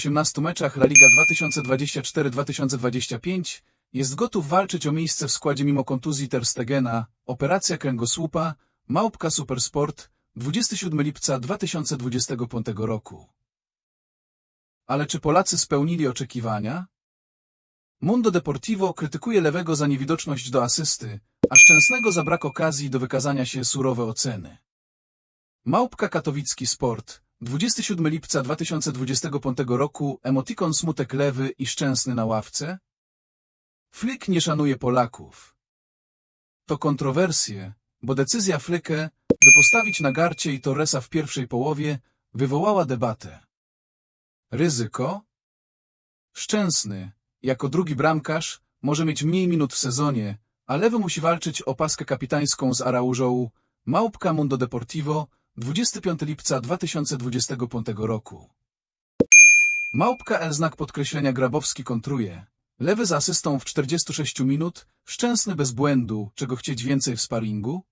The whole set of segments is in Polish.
18 meczach La Liga 2024-2025 jest gotów walczyć o miejsce w składzie mimo kontuzji Ter Stegena, operacja kręgosłupa, Małpka Supersport, 27 lipca 2025 roku. Ale czy Polacy spełnili oczekiwania? Mundo Deportivo krytykuje Lewego za niewidoczność do asysty, a Szczęsnego za brak okazji do wykazania się surowe oceny. Małpka Katowicki Sport, 27 lipca 2025 roku, emotikon smutek lewy i szczęsny na ławce? Flick nie szanuje Polaków. To kontrowersje, bo decyzja Flicke, by postawić na Garcie i Torresa w pierwszej połowie, wywołała debatę. Ryzyko? Szczęsny, jako drugi bramkarz, może mieć mniej minut w sezonie, a lewy musi walczyć o paskę kapitańską z Araużą, Małpka Mundo Deportivo, 25 lipca 2025 roku. Małpka L znak podkreślenia Grabowski kontruje. Lewy z asystą w 46 minut, szczęsny bez błędu, czego chcieć więcej w sparingu?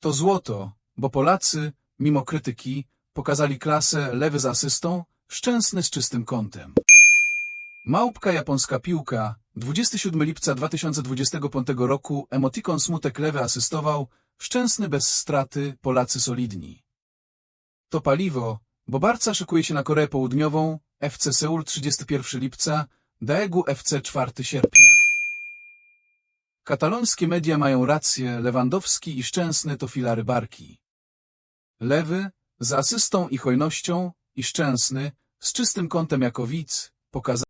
To złoto, bo Polacy, mimo krytyki, pokazali klasę lewy z asystą, szczęsny z czystym kątem. Małpka japońska piłka, 27 lipca 2025 roku, emotikon smutek lewy asystował, szczęsny bez straty, Polacy solidni. To paliwo, bo Barca szykuje się na Koreę Południową, FC Seul 31 lipca, Daegu FC 4 sierpnia. Katalońskie media mają rację, Lewandowski i Szczęsny to filary barki. Lewy, z asystą i hojnością, i Szczęsny, z czystym kątem jako widz, pokazał